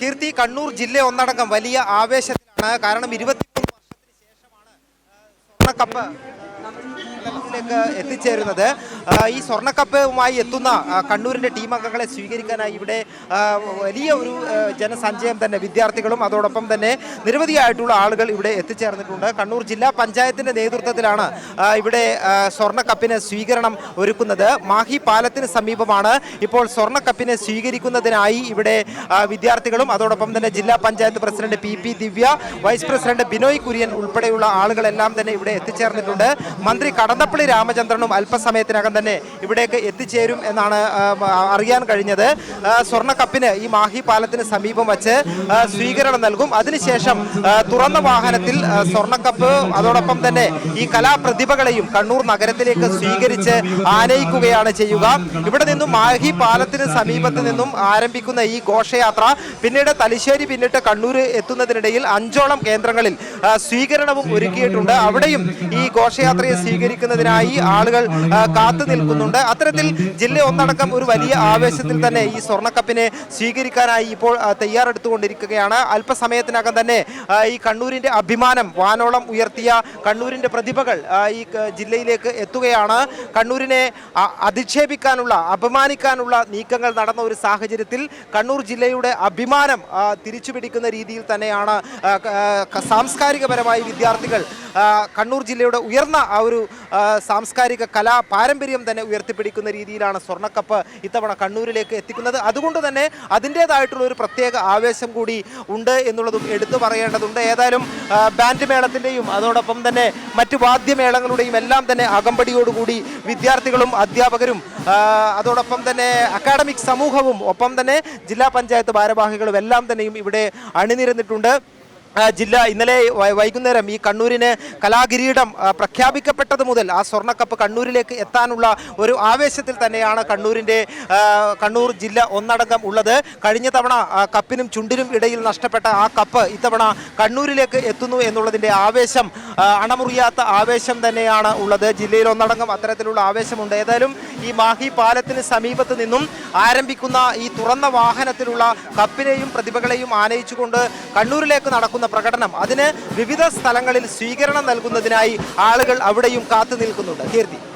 കീർത്തി കണ്ണൂർ ജില്ല ഒന്നടങ്കം വലിയ ആവേശത്തിലാണ്. കാരണം ഇരുപത്തിമൂന്ന് വർഷത്തിന് ശേഷമാണ് സ്വർണക്കപ്പ് ിലേക്ക് എത്തിച്ചേരുന്നത്. ഈ സ്വർണക്കപ്പുമായി എത്തുന്ന കണ്ണൂരിന്റെ ടീം അംഗങ്ങളെ സ്വീകരിക്കാനായി ഇവിടെ വലിയ ഒരു ജനസഞ്ചയം തന്നെ വിദ്യാർത്ഥികളും അതോടൊപ്പം തന്നെ നിരവധിയായിട്ടുള്ള ആളുകൾ ഇവിടെ എത്തിച്ചേർന്നിട്ടുണ്ട്. കണ്ണൂർ ജില്ലാ പഞ്ചായത്തിന്റെ നേതൃത്വത്തിലാണ് ഇവിടെ സ്വർണക്കപ്പിന് സ്വീകരണം ഒരുക്കുന്നത്. മാഹി പാലത്തിന് സമീപമാണ് ഇപ്പോൾ സ്വർണക്കപ്പിനെ സ്വീകരിക്കുന്നതിനായി ഇവിടെ വിദ്യാർത്ഥികളും അതോടൊപ്പം തന്നെ ജില്ലാ panchayat president P P Divya vice president Binoy Kurian ഉൾപ്പെടെയുള്ള ആളുകളെല്ലാം തന്നെ ഇവിടെ എത്തിച്ചേർന്നിട്ടുണ്ട്. മന്ത്രി കടന്നപ്പള്ളി രാമചന്ദ്രനും അല്പസമയത്തിനകം തന്നെ ഇവിടേക്ക് എത്തിച്ചേരും എന്നാണ് അറിയാൻ കഴിഞ്ഞത്. സ്വർണക്കപ്പിന് ഈ മാഹി പാലത്തിന് സമീപം വച്ച് സ്വീകരണം നൽകും. അതിനുശേഷം തുറന്ന വാഹനത്തിൽ സ്വർണക്കപ്പ് അതോടൊപ്പം തന്നെ ഈ കലാപ്രതിഭകളെയും കണ്ണൂർ നഗരത്തിലേക്ക് സ്വീകരിച്ച് ആനയിക്കുകയാണ് ചെയ്യുക. ഇവിടെ നിന്നും മാഹി പാലത്തിന് സമീപത്ത് നിന്നും ആരംഭിക്കുന്ന ഈ ഘോഷയാത്ര പിന്നീട് തലശ്ശേരി പിന്നിട്ട് കണ്ണൂർ എത്തുന്നതിനിടയിൽ അഞ്ചോളം കേന്ദ്രങ്ങളിൽ സ്വീകരണവും ഒരുക്കിയിട്ടുണ്ട്. അവിടെയും ഈ ഘോഷയാത്രയെ സ്വീകരിക്കുന്നതിനായി ആളുകൾ ആ, കാത്തു നിൽക്കുന്നുണ്ട്. അത്തരത്തിൽ ജില്ല ഒന്നടക്കം ഒരു വലിയ ആവേശത്തിൽ തന്നെ ഈ സ്വർണക്കപ്പിനെ സ്വീകരിക്കാനായി ഇപ്പോൾ തയ്യാറെടുത്തുകൊണ്ടിരിക്കുകയാണ്. അല്പസമയത്തിനകം തന്നെ ഈ കണ്ണൂരിന്റെ അഭിമാനം വാനോളം ഉയർത്തിയ കണ്ണൂരിന്റെ പ്രതിഭകൾ ഈ ജില്ലയിലേക്ക് എത്തുകയാണ്. കണ്ണൂരിനെ അധിക്ഷേപിക്കാനുള്ള അപമാനിക്കാനുള്ള നീക്കങ്ങൾ നടന്ന ഒരു സാഹചര്യത്തിൽ കണ്ണൂർ ജില്ലയുടെ അഭിമാനം തിരിച്ചുപിടിക്കുന്ന രീതിയിൽ തന്നെയാണ് സാംസ്കാരികപരമായി വിദ്യാർത്ഥികൾ കണ്ണൂർ ജില്ലയുടെ ഉയർന്ന ആ ഒരു സാംസ്കാരിക കലാ പാരമ്പര്യം തന്നെ ഉയർത്തിപ്പിടിക്കുന്ന രീതിയിലാണ് സ്വർണക്കപ്പ് ഇത്തവണ കണ്ണൂരിലേക്ക് എത്തിക്കുന്നത്. അതുകൊണ്ട് തന്നെ അതിന്റേതായിട്ടുള്ള ഒരു പ്രത്യേക ആവേശം കൂടി ഉണ്ട് എന്നുള്ളതും എടുത്തു പറയേണ്ടതുണ്ട്. ഏതായാലും ബാൻഡ് മേളത്തിന്റെയും അതോടൊപ്പം തന്നെ മറ്റ് വാദ്യമേളങ്ങളുടെയും എല്ലാം തന്നെ അകമ്പടിയോടുകൂടി വിദ്യാർത്ഥികളും അധ്യാപകരും അതോടൊപ്പം തന്നെ അക്കാഡമിക് സമൂഹവും ഒപ്പം തന്നെ ജില്ലാ പഞ്ചായത്ത് ഭാരവാഹികളും എല്ലാം തന്നെയും ഇവിടെ അണിനിരന്നിട്ടുണ്ട്. ജില്ല ഇന്നലെ വൈകുന്നേരം ഈ കണ്ണൂരിന് കലാകിരീടം പ്രഖ്യാപിക്കപ്പെട്ടത് മുതൽ ആ സ്വർണക്കപ്പ് കണ്ണൂരിലേക്ക് എത്താനുള്ള ഒരു ആവേശത്തിൽ തന്നെയാണ് കണ്ണൂരിന്റെ കണ്ണൂർ ജില്ല ഒന്നടങ്കം ഉള്ളത്. കഴിഞ്ഞ തവണ കപ്പിനും ചുണ്ടിനും ഇടയിൽ നഷ്ടപ്പെട്ട ആ കപ്പ് ഇത്തവണ കണ്ണൂരിലേക്ക് എത്തുന്നു എന്നുള്ളതിന്റെ ആവേശം അണമുറിയാത്ത ആവേശം തന്നെയാണ് ഉള്ളത്. ജില്ലയിൽ ഒന്നടങ്കം അത്തരത്തിലുള്ള ആവേശമുണ്ട്. ഏതായാലും ഈ മാഹി പാലത്തിന് സമീപത്ത് നിന്നും ആരംഭിക്കുന്ന ഈ തുറന്ന വാഹനത്തിലുള്ള കപ്പിനെയും പ്രതിഭകളെയും ആനയിച്ചുകൊണ്ട് കണ്ണൂരിലേക്ക് നടക്കുന്ന പ്രകടനം അതിന് വിവിധ സ്ഥലങ്ങളിൽ സ്വീകരണം നൽകുന്നതിനായി ആളുകൾ അവിടെയും കാത്തു നിൽക്കുന്നുണ്ട്. കീർത്തി.